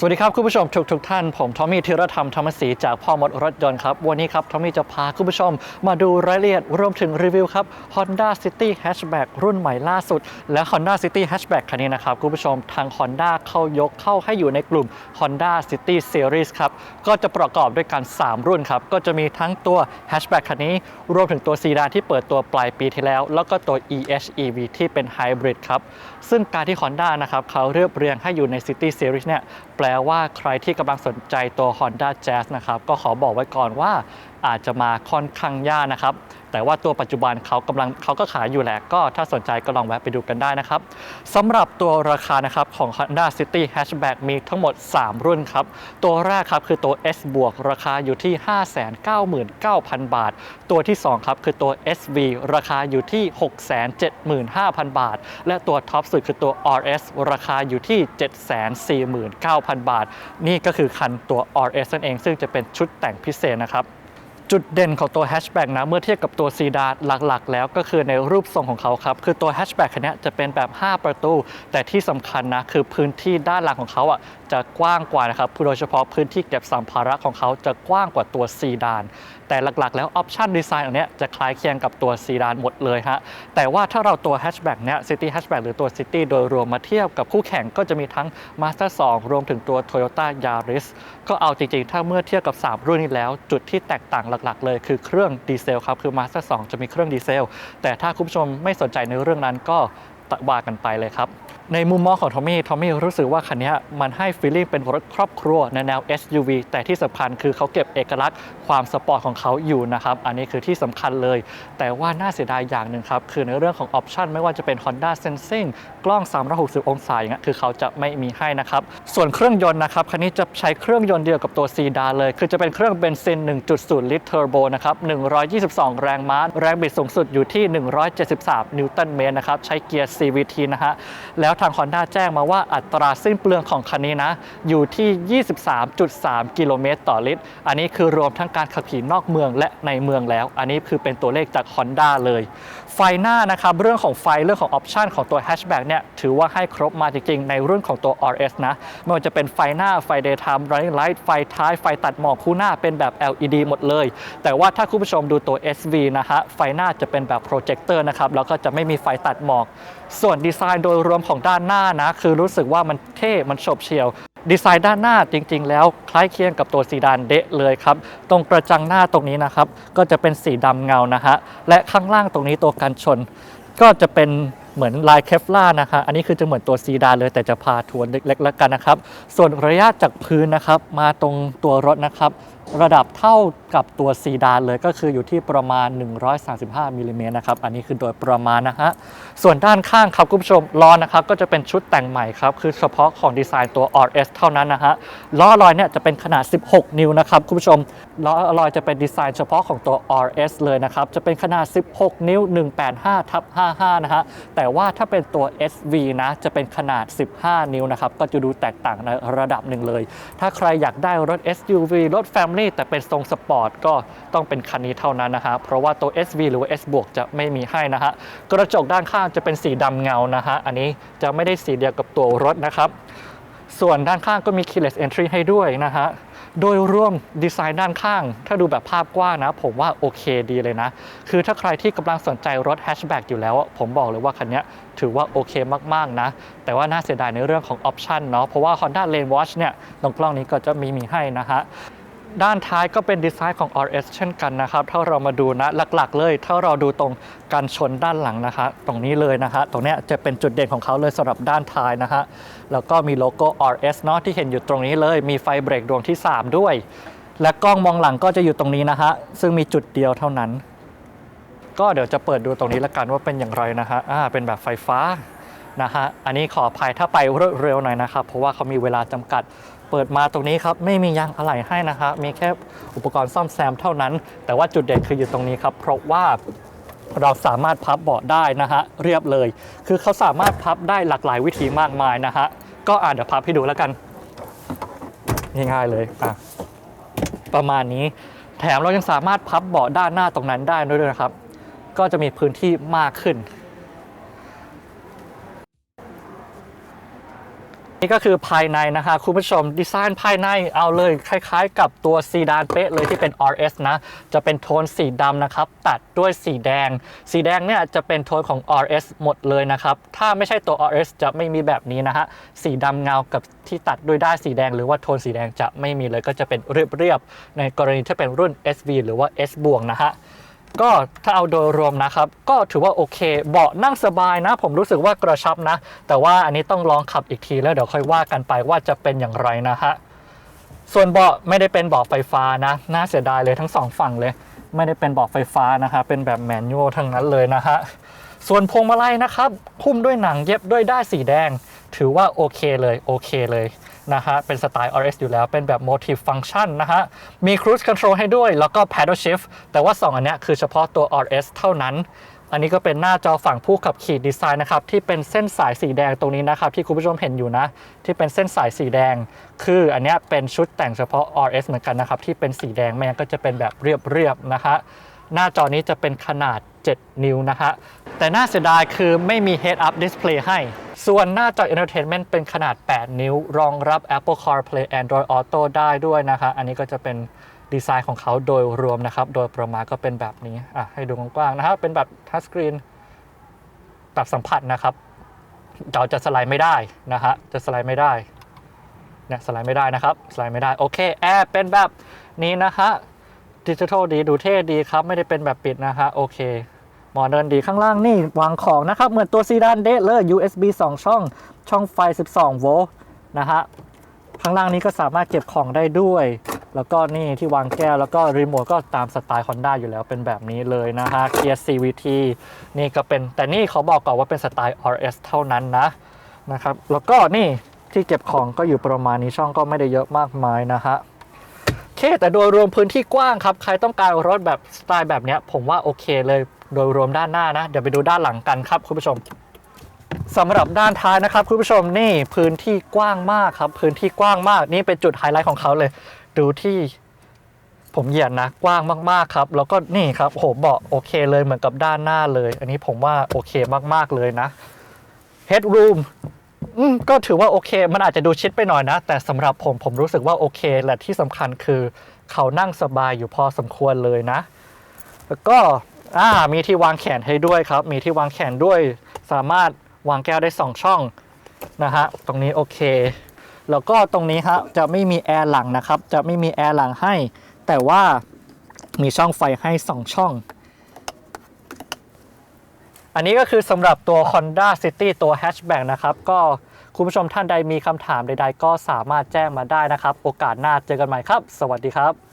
สวัสดีครับคุณผู้ชมทุกทุกท่าน ผมทอมมี่ธีรธรรมธรรมศรีจากพ่อมดรถยนต์ครับ วันนี้ครับทอมมี่จะพาคุณผู้ชมมาดูรายละเอียดรวมถึงรีวิวครับ Honda City Hatchback รุ่นใหม่ล่าสุด และ Honda City Hatchback คันนี้นะครับ คุณผู้ชมทาง Honda เข้ายกเข้าให้อยู่ในกลุ่ม Honda City Series ครับ ก็จะประกอบด้วยกัน 3 รุ่นครับ ก็จะมีทั้งตัว Hatchback คันนี้ รวมถึงตัวซีดานที่เปิดตัวปลายปีที่แล้ว แล้วก็ตัว EHEV ที่เป็นไฮบริดครับซึ่งการที่ Honda นะครับเขาเรียบเรียงให้อยู่ใน City Series เนี่ยแปลว่าใครที่กำลังสนใจตัว Honda Jazz นะครับ ก็ขอบอกไว้ก่อนว่าอาจจะมาค่อนข้างยากนะครับ แต่ว่าตัวปัจจุบันเขากำลังเขาก็ขายอยู่แหละ ก็ถ้าสนใจก็ลองแวะไปดูกันได้นะครับสำหรับตัวราคานะครับของ Honda City Hatchback มีทั้งหมด 3 รุ่นครับ ตัวแรกครับคือตัว S บวกราคาอยู่ที่ 599,000 บาท ตัวที่ 2 ครับคือตัว SV ราคาอยู่ที่ 675,000 บาท และตัวท็อปสุดคือตัว RS ราคาอยู่ที่ 749,000 บาท นี่ก็คือคันตัว RS นั่นเอง ซึ่งจะเป็นชุดแต่งพิเศษนะครับ จุดเด่นของตัวแฮชแบ็กนะเมื่อเทียบกับตัวซีดานหลักๆ แล้วก็คือในรูปทรงของเขาครับ คือตัวแฮชแบ็กคันนี้จะเป็นแบบ 5 ประตู แต่ที่สำคัญนะ คือพื้นที่ด้านหลังของเขาอะจะกว้างกว่านะครับโดยเฉพาะพื้นที่เก็บสัมภาระของเขาจะกว้างกว่าตัวซีดาน แต่หลักๆ แล้วออปชันดีไซน์อันนี้จะคล้ายเคียงกับตัวซีดานหมดเลยฮะแต่ว่าถ้าเราตัวแฮชแบ็กเนี้ยซิตี้แฮชแบ็กหรือตัวซิตี้โดยรวมมาเทียบกับคู่แข่งก็จะมีทั้ง Master 2 รวมถึงตัว Toyota Yaris ก็เอาจริงๆ ถ้าเมื่อเทียบกับ 3 รุ่นนี้แล้ว จุดที่แตกต่างหลักๆ เลยคือเครื่องดีเซลครับ คือ Master 2 จะมีเครื่องดีเซล แต่ถ้าคุณผู้ชมไม่สนใจในเรื่องนั้นก็ว่ากันไปเลยครับ ในมุมมองของทอมมี่ ทอมมี่รู้สึกว่าคันนี้มันให้ฟีลลิ่งเป็นรถครอบครัวในแนว SUV แต่ที่สำคัญคือเขาเก็บเอกลักษณ์ความสปอร์ตของเขาอยู่นะครับ อันนี้คือที่สำคัญเลย แต่ว่าน่าเสียดายอย่างหนึ่งครับ คือในเรื่องของออปชันไม่ว่าจะเป็น Honda Sensing กล้อง 360 องศาอย่างเงี้ยคือเขาจะไม่มีให้นะครับ ส่วนเครื่องยนต์นะครับ คันนี้จะใช้เครื่องยนต์เดียวกับตัวซีดานเลย คือจะเป็นเครื่องเบนซิน 1.0 ลิตรเทอร์โบนะครับ 122 แรงม้า แรงบิดสูงสุดอยู่ที่ 173 นิวตันเมตรนะครับ ใช้เกียร์ CVT นะฮะ แล้วทาง Honda แจ้งมาว่าอัตราสิ้นเปลืองของคันนี้นะ อยู่ที่ 23.3 กิโลเมตรต่อลิตร อันนี้คือรวมทั้งการขับขี่นอกเมืองและในเมืองแล้ว อันนี้คือเป็นตัวเลขจาก Honda เลย ไฟหน้านะครับ เรื่องของไฟเรื่องของออปชันของตัว Hatchback เนี่ยถือว่าให้ครบมาจริงๆ ในรุ่นของตัว RS นะ ไม่ว่าจะเป็นไฟหน้าไฟ daytime running light ไฟท้ายไฟตัดหมอกคู่หน้าเป็นแบบ LED หมดเลย แต่ว่าถ้าคุณผู้ชมดูตัว SV นะฮะไฟหน้าจะเป็นแบบโปรเจคเตอร์นะครับแล้วก็จะไม่มีไฟตัดหมอก ส่วนดีไซน์โดยรวมของด้านหน้านะ คือรู้สึกว่ามันเท่มันโฉบเฉี่ยว ดีไซน์ด้านหน้าจริง ๆ แล้วคล้ายเคียงกับตัวซีดานเดะเลยครับ ตรงกระจังหน้าตรงนี้นะครับ ก็จะเป็นสีดำเงานะฮะและข้างล่างตรงนี้ตัวกันชน ก็จะเป็นเหมือนลายเคฟล่านะคะ อันนี้คือจะเหมือนตัวซีดานเลยแต่จะพาทวนเล็กๆแล้วกันนะครับ ส่วนระยะจากพื้นนะครับ มาตรงตัวรถนะครับ ระดับเท่ากับตัวซีดานเลยก็คืออยู่ที่ประมาณ 135มิลลิเมตรนะครับ อันนี้คือโดยประมาณนะฮะ ส่วนด้านข้างครับคุณผู้ชมล้อนะครับก็จะเป็นชุดแต่งใหม่ครับ คือเฉพาะของดีไซน์ตัว RS เท่านั้นนะฮะ ล้อลอยเนี่ยจะเป็นขนาด 16 นิ้วนะครับคุณผู้ชม ล้อลอยจะเป็นดีไซน์เฉพาะของตัว RS เลยนะครับ จะเป็นขนาด 16 นิ้ว 185ทับ55 นะฮะ แต่ว่าถ้าเป็นตัว SV นะจะเป็นขนาด 15 นิ้วนะครับ ก็จะดูแตกต่างในระดับหนึ่งเลย ถ้าใครอยากได้รถ SUV รถ Family นี่ แต่เป็นทรงสปอร์ตก็ต้องเป็นคันนี้เท่านั้นนะฮะเพราะว่าตัว SV หรือว่า S บวกจะไม่มีให้นะฮะกระจกด้านข้างจะเป็นสีดำเงานะฮะอันนี้จะไม่ได้สีเดียวกับตัวรถนะครับส่วนด้านข้างก็มี keyless entry ให้ด้วยนะฮะโดยรวมดีไซน์ด้านข้าง ถ้าดูแบบภาพกว้างนะ ผมว่าโอเคดีเลยนะ คือถ้าใครที่กำลังสนใจรถแฮชแบ็กอยู่แล้ว ผมบอกเลยว่าคันนี้ถือว่าโอเคมากๆนะ แต่ว่าน่าเสียดายในเรื่องของออปชันเนาะเพราะว่า Honda Lane Watch เนี่ยตรงกล้องนี้ก็จะมีมีให้นะฮะ ด้านท้ายก็เป็นดีไซน์ของ RS เช่นกันนะครับ ถ้าเรามาดูนะหลักๆ เลย ถ้าเราดูตรงกันชนด้านหลังนะคะ ตรงนี้เลยนะฮะตรงเนี้ยจะเป็นจุดเด่นของเขาเลยสำหรับด้านท้ายนะฮะแล้วก็มีโลโก้ RS เนาะที่เห็นอยู่ตรงนี้เลย มีไฟเบรกดวงที่ 3 ด้วย และกล้องมองหลังก็จะอยู่ตรงนี้นะฮะซึ่งมีจุดเดียวเท่านั้น ก็เดี๋ยวจะเปิดดูตรงนี้ละกันว่าเป็นอย่างไรนะฮะอ่าเป็นแบบไฟฟ้านะฮะอันนี้ขออภัยถ้าไปรวดเร็วหน่อยนะครับเพราะว่าเขามีเวลาจำกัด เปิดมาตรงนี้ครับไม่มียางอะไหล่ให้นะครับมีแค่อุปกรณ์ซ่อมแซมเท่านั้น แต่ว่าจุดเด่นคืออยู่ตรงนี้ครับ เพราะว่าเราสามารถพับเบาะได้นะฮะเรียบเลย คือเขาสามารถพับได้หลากหลายวิธีมากมายนะฮะก็อ่าเดี๋ยวพับให้ดูแล้วกันง่ายๆเลยอะประมาณนี้แถมเรายังสามารถพับเบาะด้านหน้าตรงนั้นได้ด้วยนะครับ ก็จะมีพื้นที่มากขึ้น นี่ก็คือภายในนะคะคุณผู้ชมดีไซน์ภายในเอาเลยคล้ายๆ กับตัวซีดานเป๊ะเลยที่เป็น RS นะ จะเป็นโทนสีดำนะครับ ตัดด้วยสีแดง สีแดงเนี่ยจะเป็นโทนของ RS หมดเลยนะครับ ถ้าไม่ใช่ตัว RS จะไม่มีแบบนี้นะฮะสีดำเงากับที่ตัดด้วยด้ายสีแดง หรือว่าโทนสีแดงจะไม่มีเลยก็จะเป็นเรียบๆในกรณีที่เป็นรุ่น SV หรือว่า S บวกนะฮะ ก็ถ้าเอาโดยรวมนะครับ ก็ถือว่าโอเค เบาะนั่งสบายนะ ผมรู้สึกว่ากระชับนะ แต่ว่าอันนี้ต้องลองขับอีกทีแล้วเดี๋ยวค่อยว่ากันไปว่าจะเป็นอย่างไรนะฮะส่วนเบาะไม่ได้เป็นเบาะไฟฟ้านะ น่าเสียดายเลยทั้งสองฝั่งเลย ไม่ได้เป็นเบาะไฟฟ้านะคะเป็นแบบแมนนวลทั้งนั้นเลยนะฮะส่วนพวงมาลัยนะครับหุ้มด้วยหนังเย็บด้วยด้ายสีแดง ถือว่าโอเคเลยโอเคเลยนะฮะ เป็นสไตล์ RS อยู่แล้ว เป็นแบบ Motive Function นะฮะ มี Cruise Control ให้ด้วย แล้วก็ Paddle Shift แต่ว่า 2 อันนี้คือเฉพาะตัว RS เท่านั้น อันนี้ก็เป็นหน้าจอฝั่งผู้ขับขี่ดีไซน์นะครับ ที่เป็นเส้นสายสีแดงตรงนี้นะครับ ที่คุณผู้ชมเห็นอยู่นะ ที่เป็นเส้นสายสีแดง คืออันนี้เป็นชุดแต่งเฉพาะ RS เหมือนกันนะครับ ที่เป็นสีแดงไม่งั้นก็จะเป็นแบบเรียบๆนะฮะ หน้าจอนี้จะเป็นขนาด 7 นิ้วนะฮะ แต่น่าเสียดายคือไม่มี Head Up Display ให้ ส่วนหน้าจอ Entertainment เป็นขนาด 8 นิ้ว รองรับ Apple CarPlay Android Auto ได้ด้วยนะคะ อันนี้ก็จะเป็นดีไซน์ของเขาโดยรวมนะครับ โดยประมาณก็เป็นแบบนี้อะให้ดูกว้างๆนะครับเป็นแบบทัชสกรีนแบบสัมผัสนะครับเราจะสไลด์ไม่ได้นะฮะจะสไลด์ไม่ได้เนี่ยสไลด์ไม่ได้นะครับสไลด์ไม่ได้โอเคแอร์เป็นแบบนี้นะฮะดิจิทัลดีดูเท่ดีครับ ไม่ได้เป็นแบบปิดนะฮะโอเค โมเดิร์นดีข้างล่างนี่วางของนะครับ เหมือนตัวซีดานเดะเลย USB 2 ช่อง ช่องไฟ 12 โวลต์นะฮะ ข้างล่างนี้ก็สามารถเก็บของได้ด้วย แล้วก็นี่ที่วางแก้ว แล้วก็รีโมทก็ตามสไตล์ Honda อยู่แล้วเป็นแบบนี้เลยนะฮะเกียร์ CVT นี่ก็เป็น แต่นี่เขาบอกก่อนว่าเป็นสไตล์ RS เท่านั้นนะนะครับ แล้วก็นี่ที่เก็บของก็อยู่ประมาณนี้ช่องก็ไม่ได้เยอะมากมายนะฮะโอเคแต่โดยรวมพื้นที่กว้างครับ ใครต้องการรถแบบสไตล์แบบเนี้ยผมว่าโอเคเลย โดยรวมด้านหน้านะ เดี๋ยวไปดูด้านหลังกันครับคุณผู้ชมสำหรับด้านท้ายนะครับคุณผู้ชมนี่พื้นที่กว้างมากครับ พื้นที่กว้างมากนี่เป็นจุดไฮไลท์ของเขาเลย ดูที่ผมเหยียดนะกว้างมากๆครับ แล้วก็นี่ครับโหเบาะโอเคเลยเหมือนกับด้านหน้าเลย อันนี้ผมว่าโอเคมากๆเลยนะ Headroom อืมก็ถือว่าโอเค มันอาจจะดูชิดไปหน่อยนะ แต่สำหรับผมผมรู้สึกว่าโอเค และที่สำคัญคือเขานั่งสบายอยู่พอสมควรเลยนะ แล้วก็ อ่ามีที่วางแขนให้ด้วยครับ มีที่วางแขนด้วย สามารถวางแก้วได้ 2 ช่องนะฮะตรงนี้โอเค แล้วก็ตรงนี้ฮะจะไม่มีแอร์หลังนะครับ จะไม่มีแอร์หลังให้ แต่ว่ามีช่องไฟให้ 2 ช่อง อันนี้ก็คือสำหรับตัว Honda City ตัว Hatchback นะครับ ก็คุณผู้ชมท่านใดมีคำถามใด ๆ ก็สามารถแจ้งมาได้นะครับ โอกาสหน้าเจอกันใหม่ครับ สวัสดีครับ